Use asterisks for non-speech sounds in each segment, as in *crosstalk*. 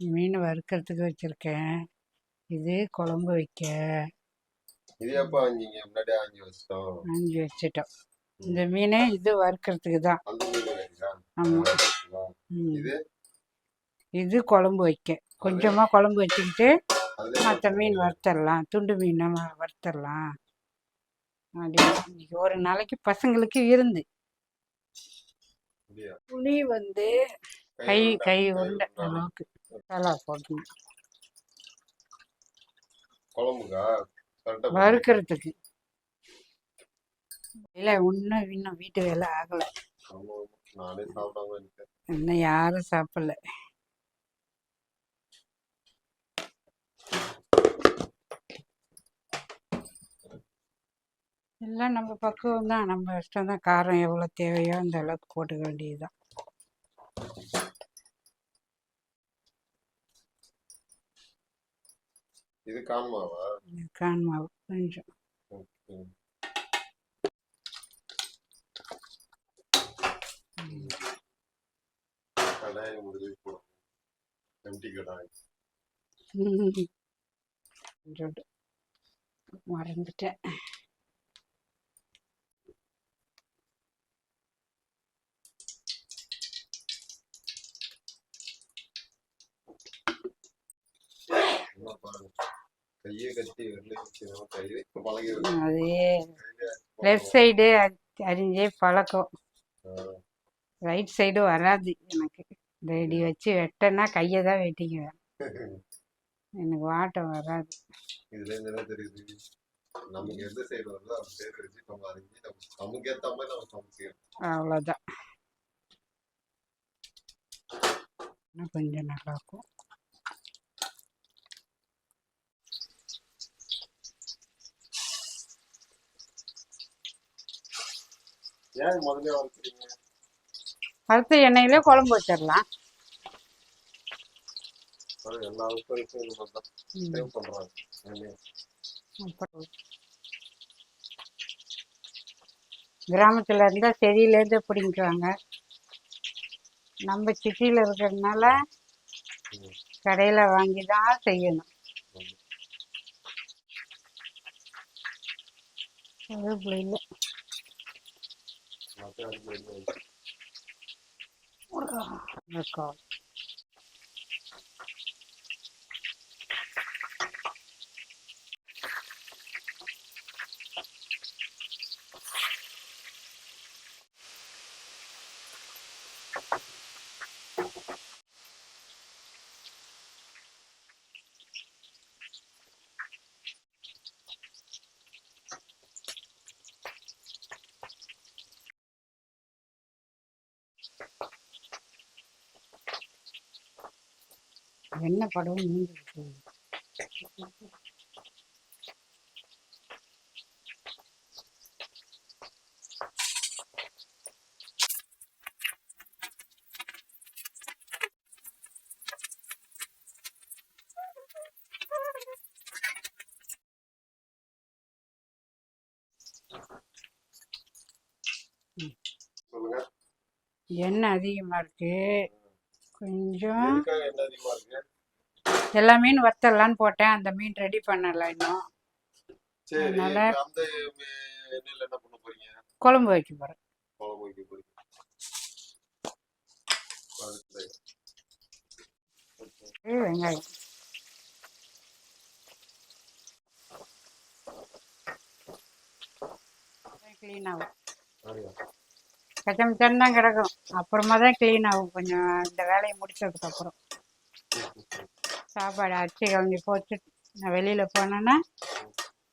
மீன் வறுக்கிறதுக்கு வச்சுருக்கேன். இது குழம்பு வைக்க. இது எப்போ வாங்கிங்க முன்னாடியே வாங்கி வச்சிட்டோம். ஆஞ்சி வச்சிட்டோம். இந்த மீன் இது வறுக்கிறதுக்கு தான். மீன்? ஆமாம். இது? இது குழம்பு வைக்க. கொஞ்சமாக குழம்பு வச்சுக்கிட்டு மற்ற மீன் வறுத்தரலாம். துண்டு மீனெல்லாம் வறுத்தரலாம். இன்னைக்கு ஒரு நாளைக்கு பசங்களுக்கு இருந்து? புளி வந்து கை கை உருண்டை. அளவுக்கு. போடணும் குழம்புக்கா? போடுங்க. வறுக்கிறதுக்கு. இல்லை இன்னும் இன்னும் வீட்டு வேலை ஆகலை. இன்னும் யாரும் சாப்பிடல. எல்லாம் நம்ம பக்குவம் தான் நம்ம இஷ்டம் தான் காரம் எவ்வளோ தேவையோ அந்த அளவுக்கு போட்டுக்க வேண்டியதுதான். இது காண்மாவா கான் மாவு கொஞ்சம். கடாய் முதலில் போடணும் எம்டி கடாய். மறந்துட்டேன் என்ன பாருங்க கையே கட்டி வெளியே வச்சு கையில இப்ப பழகி இருக்கு. அதே லெஃப்ட் சைடு அரிஞ்சே பழக்கம். ரைட் சைடு வராது எனக்கு. ரெடி வச்சு வெட்டனா கையை தான் வெட்டிக்குவேன். *laughs* எனக்கு வாட்டம் வராது. இதுல இருந்து என்ன தெரியுது நமக்கு எந்த சைடு வருதோ அந்த சைடு வச்சு நம்ம அறிஞ்சு நம்ம நமக்கு ஏத்த மாதிரி நம்ம சமைச்சிக்கணும் அவ்வளோதான் இன்னும் கொஞ்சம் நல்லாயிருக்கும் ஏன் முதல்ல வறுத்த எண்ணெயிலே குழம்பு வச்சிடலாம். எல்லா. சேவ் பண்றாங்க கிராமத்தில் இருந்தால் செடியிலேருந்து பிடிங்குவாங்க நம்ம சிட்டியில் இருக்கிறதுனால. கடையில் வாங்கி தான் செய்யணும். கருவேப்பிலை இல்லை. மத்த அடுப்புல என்ன என்ன படம் நீங்க எண்ணெய் அதிகமாக இருக்கு? கொஞ்சம் எல்லா மீன் வறுத்தரலான்னு போட்டேன். அந்த மீன் ரெடி பண்ணல இன்னும். அதனால- குழம்பு வைக்க வறுத்து. வெங்காயம். க்ளீன் ஆகும். அப்படியா? கச்சமிச்சான் தான் கிடக்கும் அப்புறமா தான் க்ளீன் ஆகும் கொஞ்சம் இந்த வேலையை முடிச்சதுக்கு அப்புறம் சாப்பாடு அரிசி கலந்து போட்டு நான் வெளியில் போனேன்னா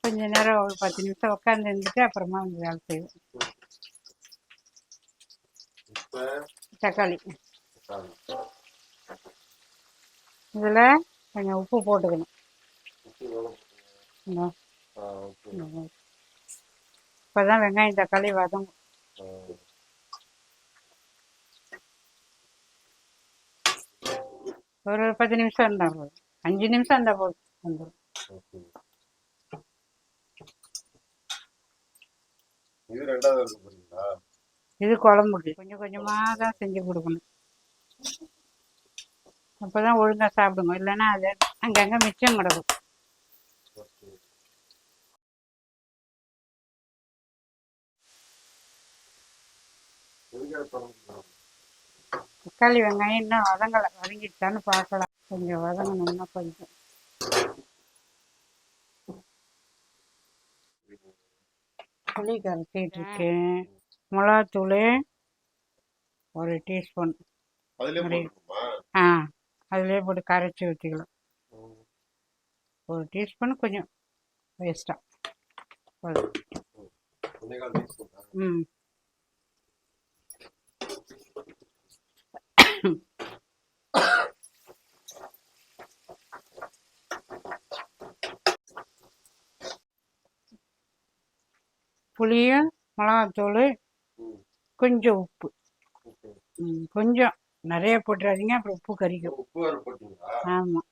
கொஞ்ச நேரம் ஒரு பத்து நிமிஷம் உட்காந்து இருந்துட்டு அப்புறமா வந்து வேலை இப்ப தக்காளி. இதில் கொஞ்சம் உப்பு போட்டுக்கணும் உப்பு எவ்வளவு போட்டீங்க? இன்னும் ஆ, ஓகே. இப்போ தான் வெங்காயம் தக்காளி வதங்கும் ஒரு பத்து நிமிஷம் இருந்தால் போதும் அஞ்சு நிமிஷம் இருந்தால் போதும் வந்துடும். இது குழம்புக்கு கொஞ்சம் கொஞ்சமாக தான் செஞ்சு கொடுக்கணும் அப்போ தான் ஒழுங்காக சாப்பிடுங்க இல்லைன்னா அது அங்கங்கே மிச்சம் கிடக்கும் குழம்பு தக்காளி வெங்காயம் இன்னும் வதங்கலை. வதங்கிடுச்சான்னு பார்க்கலாம் கொஞ்சம் வதங்கணும்னா கொஞ்சம். புளி கரைச்சிட்டு இருக்கேன் மிளகாத்தூள் ஒரு டீஸ்பூன். ஆ அதிலே போட்டு கரைச்சி ஊற்றிக்கலாம் ஒரு டீஸ்பூன் கொஞ்சம் வேஸ்ட்டாக ம். புளியும் மிளகாத்தூள். கொஞ்சம் உப்பு. கொஞ்சம் நிறைய போட்டுறாதீங்க அப்புறம் உப்பு கறிக்கும் ஆமாம்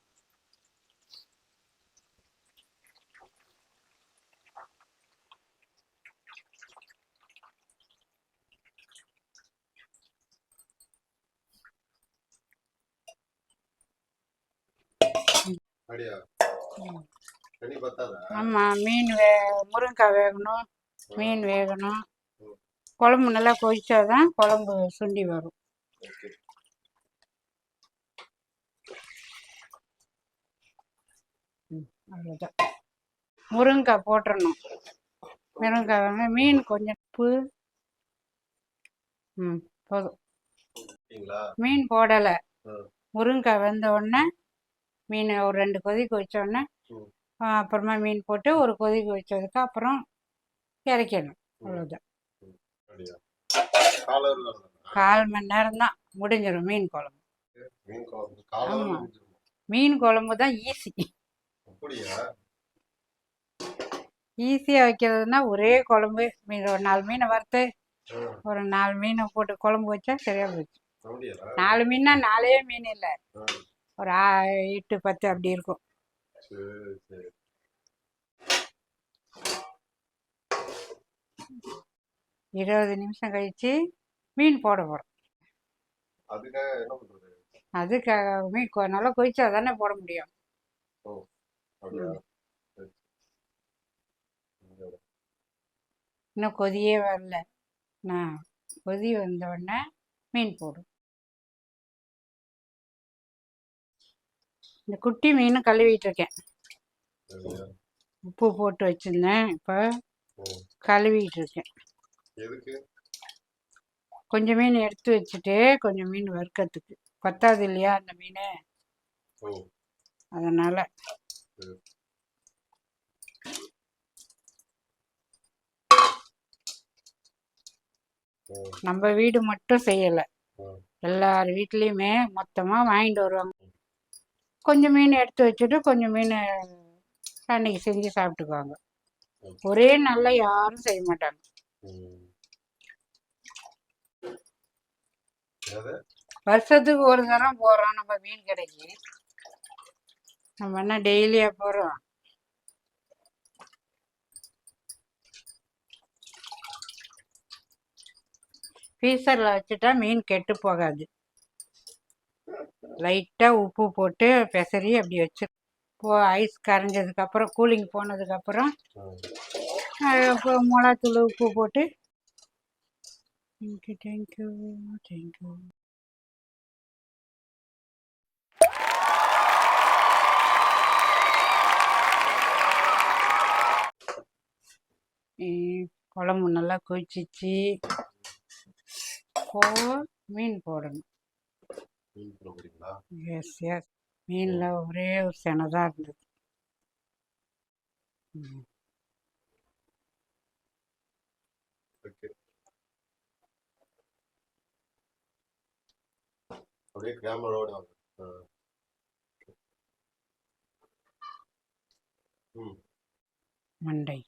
ஆமாம் மீன் வே முருங்கைக்காய் வேகணும். மீன் வேகணும். குழம்பு நல்லா கொதிச்சாதான் குழம்பு சுண்டி வரும். அவ்வளோதான் முருங்கைக்காய் போட்டுறணும். முருங்கைக்காய் வந்து மீன் கொஞ்சம் உப்பு. ம் போதும். மீன் போடலை. முருங்கைக்காய் வெந்த உடனே மீன் ஒரு ரெண்டு கொதிக்க வச்ச உடனே அப்புறமா மீன் போட்டு ஒரு கொதிக்க வச்சதுக்கு அப்புறம் இறக்கிடணும் அவ்வளோதான் கால் மணி நேரம் தான் முடிஞ்சிடும் மீன் குழம்பு. மீன் குழம்பு. காலர்ல ஆமா. முடிஞ்சிருமா? மீன் குழம்பு தான் ஈஸி. ஈஸியாக வைக்கிறதுனா ஒரே குழம்பு. மீன் ஒரு நாலு மீனை வறுத்து ஒரு நாலு மீனை போட்டு குழம்பு வச்சா சரியா போச்சு. நாலு மீன்னா நாலே மீன் இல்லை. ஒரு எட்டு பத்து அப்படி இருக்கும். இருபது நிமிஷம் கழிச்சு மீன் போட போகிறோம் அதுக்காக மீன் நல்லா கொதிச்சா தானே போட முடியும். இன்னும் கொதியே வரல. நான் கொதி வந்த உடனே மீன் போடும் இந்த குட்டி மீன் கழுவிட்டு இருக்கேன்? உப்பு போட்டு வச்சிருந்தேன். இப்போ கழுவிட்டு இருக்கேன் கொஞ்சம் மீன் எடுத்து வச்சுட்டு கொஞ்சம் மீன் வறுக்கிறதுக்கு. பத்தாது இல்லையா அந்த மீன்? அதனால. நம்ம வீடு மட்டும் செய்யலை. எல்லார் வீட்லேயுமே மொத்தமாக வாங்கிட்டு வருவாங்க. கொஞ்சம் மீன் எடுத்து வச்சுட்டு கொஞ்சம் மீன் அன்னைக்கு செஞ்சு சாப்பிட்டுக்குவாங்க. ஒரே நாளில் யாரும் செய்ய மாட்டாங்க? வருஷத்துக்கு ஒரு தரம் போகிறோம் நம்ம மீன் கடைக்கு. நம்ம என்ன டெய்லியா போகிறோம் ஃப்ரீசரில் வச்சுட்டா மீன் கெட்டு போகாது. லைட்டாக உப்பு போட்டு பெசரி அப்படி வச்சு போ ஐஸ் கரைஞ்சதுக்கப்புறம் கூலிங் போனதுக்கப்புறம். இப்போ மிளகாத்தூள் உப்பு போட்டு. தேங்க்யூ தேங்க்யூ தேங்க்யூ குழம்பு நல்லா கொதிச்சிச்சு. போ மீன் போடணும். எஸ் எஸ் மீனில் ஒரே ஒரு செனை தான் இருந்தது. அப்படியே கேமராவோட மண்டை.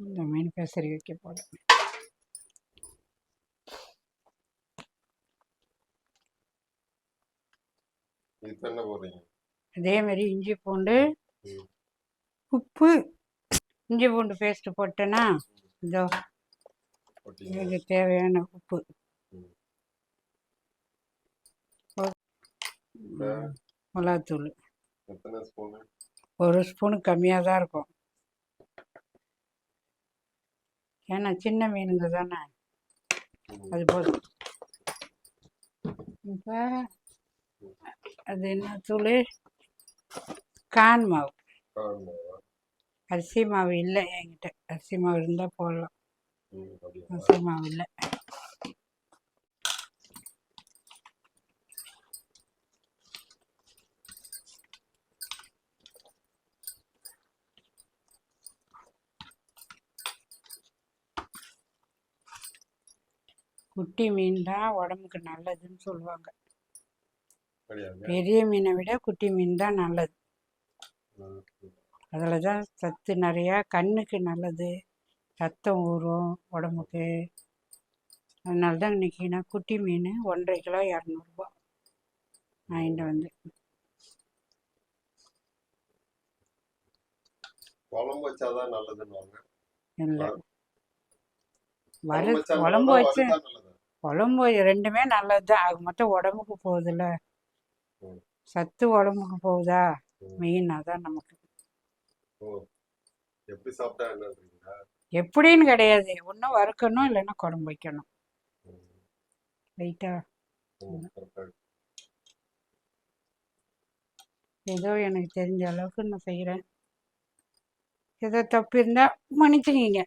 இந்த மீன் பெசரி வைக்க போகிறேன் இப்போ என்ன போடுறீங்க அதே மாதிரி இஞ்சி பூண்டு. உப்பு இஞ்சி பூண்டு பேஸ்ட் போட்டேன்னா இதோ இதுக்கு தேவையான உப்பு. மிளகாத்தூள். ஒரு ஸ்பூனு கம்மியாக தான் இருக்கும். ஏன்னா சின்ன மீனுங்க தானே. அது போதும். இப்போ அது என்ன தூள் கான் மாவு. அரிசி மாவு இல்லை என்கிட்ட அரிசி மாவு இருந்தால் போடலாம்? அரிசி மாவு இல்லை குட்டி மீன் தான் உடம்புக்கு நல்லதுன்னு சொல்லுவாங்க? பெரிய மீனை விட குட்டி மீன் தான் நல்லது. அதில் தான் சத்து நிறையா கண்ணுக்கு நல்லது ரத்தம் ஊறும் உடம்புக்கு. அதனால தான் இன்னைக்கு நான் குட்டி மீன் ஒன்றரை கிலோ இரநூறுபா வாங்கிட்டு வந்து குழம்பு வச்சாதான் நல்லதுன்னுவாங்க. இல்லை. வறு குழம்பு வச்சா குழம்பு ரெண்டுமே நல்லது? தான் அது மொத்தம் உடம்புக்கு போகுதுல்ல. சத்து உடம்புக்கு போகுதா. மெயின் அதான் நமக்கு. எப்படின்னு கிடையாது. ஒன்று வறுக்கணும் இல்லைன்னா குழம்பு வைக்கணும். ரைட்டா. ஏதோ எனக்கு தெரிஞ்ச அளவுக்கு நான் செய்கிறேன் ஏதோ தப்பு இருந்தால் மன்னிச்சுக்கிங்க.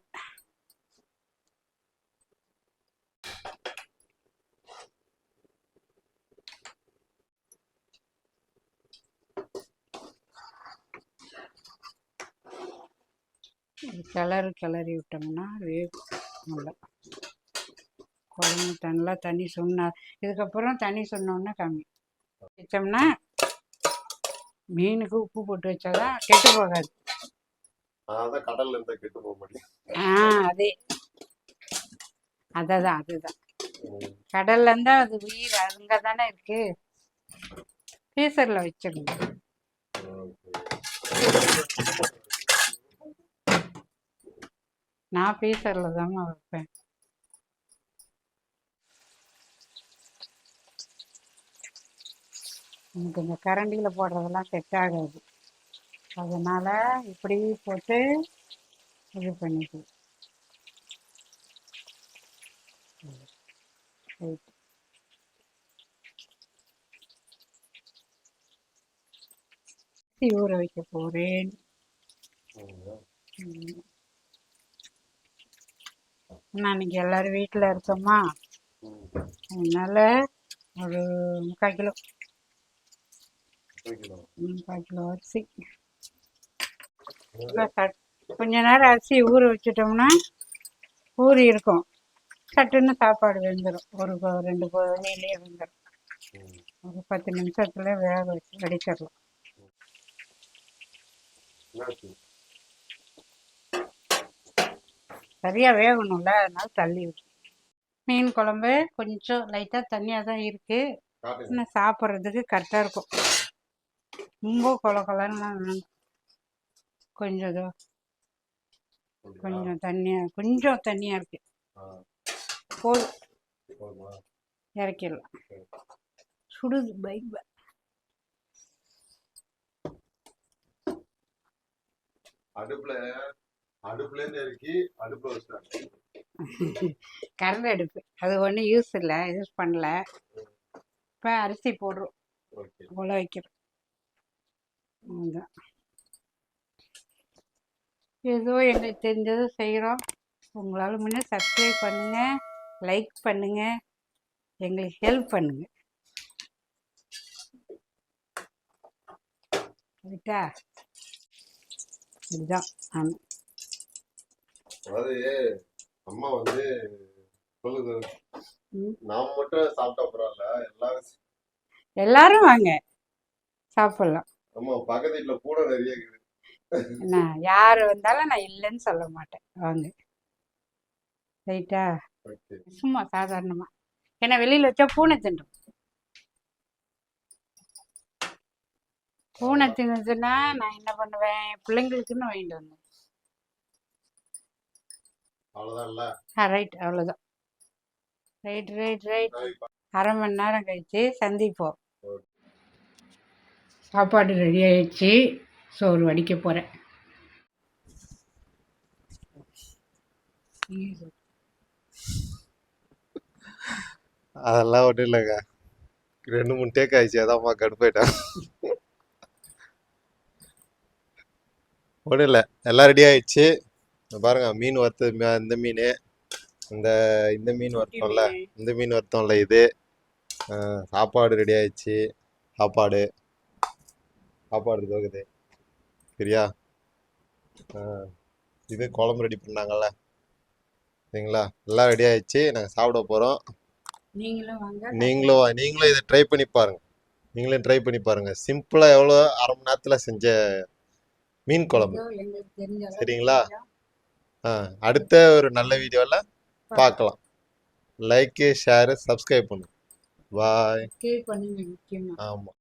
கிளறு கிளறி விட்டோம்னா வேகும் நல்லா குழம்பு நல்லா தண்ணி சொன்னா இதுக்கப்புறம் தண்ணி சொன்னோன்னே கம்மி. வச்சோம்னா மீனுக்கு உப்பு போட்டு வச்சாதான் கெட்டு போகாது. கடல்ல இருந்தா கெட்டு போக மாட்டேன் ஆ அதே. அததான் அதுதான். கடல்ல இருந்தா அது உயிர் அங்க தானே இருக்கு ஃப்ரீசர்ல okay. நான் ஃப்ரீசர்ல தான் வைப்பேன். எனக்கு இந்த கரண்டியில் போடுறதெல்லாம் செட் ஆகாது. அதனால இப்படி போட்டு இது பண்ணிக்குது ரைட் ஊற வைக்க ம். நான் இன்னைக்கு எல்லாரும் வீட்டில் இருக்கோமா? அதனால ஒரு முக்கால் கிலோ. முக்கால் கிலோ. அரிசி. கொஞ்ச நேரம் அரிசி ஊற வச்சிட்டோம்னா ஊறி இருக்கும். சட்டுன்னு சாப்பாடு வெந்துடும் ஒரு ரெண்டு கொதிலேயே வெந்துடும் ஒரு பத்து நிமிஷத்துல வேக வச்சு வடிச்சிடலாம். என்னாச்சு? சரியா வேகணும்ல அதனால தள்ளி விட்டு மீன் குழம்பு கொஞ்சம் லைட்டாக தண்ணியாக தான் இருக்கு. காட்டுங்க. ஆனால் சாப்பிட்றதுக்கு கரெக்டாக இருக்கும். ரொம்ப கொல கொலன்னு கொஞ்சம் இதோ? கொஞ்சம்? தண்ணியாக கொஞ்சம் தண்ணியாக இருக்கு. ஆ, போதும். போதுமா? இறக்கிடலாம். சுடுது பைக் அடுப்புல அடுப்புல இறக்கி அடுப்புல வச்சிட்டாங்க. கரண்ட் அடுப்பு. அது ஒன்றும் யூஸ் இல்லை யூஸ் பண்ணல. இப்போ அரிசி போடுறோம். உல வைக்கிறோம். ஏதோ எங்களுக்கு தெரிஞ்சதை செய்கிறோம் உங்களால் முன்னே சப்ஸ்கிரைப் பண்ணுங்கள் லைக் பண்ணுங்கள் எங்களுக்கு ஹெல்ப் பண்ணுங்கள் ரைட்டா இதுதான். ஆமாம் அதாவது அம்மா வந்து சொல்லுது ம். நான் மட்டும் சாப்பிட்டா பரவாயில்ல எல்லாரும் எல்லாரும் வாங்க. சாப்பிட்லாம். அம்மா பக்கத்து வீட்டுல கூட நிறைய நான் யார் வந்தாலும் நான் இல்லைன்னு சொல்ல மாட்டேன். வாங்க. ரைட்டா? சும்மா சாதாரணமாக ஏன்னா வெளியில் வச்சா பூனை தின்றும். பூனை தின்னுதுன்னா நான் என்ன பண்ணுவேன்? பிள்ளைங்களுக்குன்னு வாங்கிட்டு வந்தேன். அவ்வளவுதான்ல? ஆ ரைட் அவ்வளோதான் ரைட் ரைட் ரைட் அரை மணி நேரம் கழிச்சு சந்திப்போம் சாப்பாடு ரெடி ஆயிடுச்சு. சோறு வடிக்க போகிறேன் அதெல்லாம் ஒன்றும் இல்லைங்க. ரெண்டு மூணு டேக் ஆயிடுச்சு. அதான்மா கடுப்பாயிட்டேன். ஒன்றும் இல்லை. எல்லாம் ரெடி ஆயிடுச்சு. இங்க பாருங்க மீன் வறுத்து ம- இந்த மீன் இந்த இந்த மீன் வறுத்தோம்ல இந்த மீன் வறுத்தோம்ல இது. சாப்பாடு ரெடி ஆயிடுச்சு. சாப்பாடு. சாப்பாடு தோகுது சரியா? இது குழம்பு ரெடி பண்ணாங்கல்ல. சரிங்களா? எல்லாம் ரெடி ஆயிடுச்சு. நாங்கள் சாப்பிட போகிறோம் நீங்களும் நீங்களும் இதை ட்ரை பண்ணி பாருங்க. நீங்களும் ட்ரை பண்ணி பாருங்க. சிம்பிளாக எவ்வளோ அரை மணி நேரத்தில் செஞ்ச மீன் குழம்பு. சரிங்களா? அடுத்த ஒரு நல்ல வீடியோவில் பார்க்கலாம் லைக்கு ஷேரு சப்ஸ்கிரைப் பண்ணுங்க பாய் ஆமாம்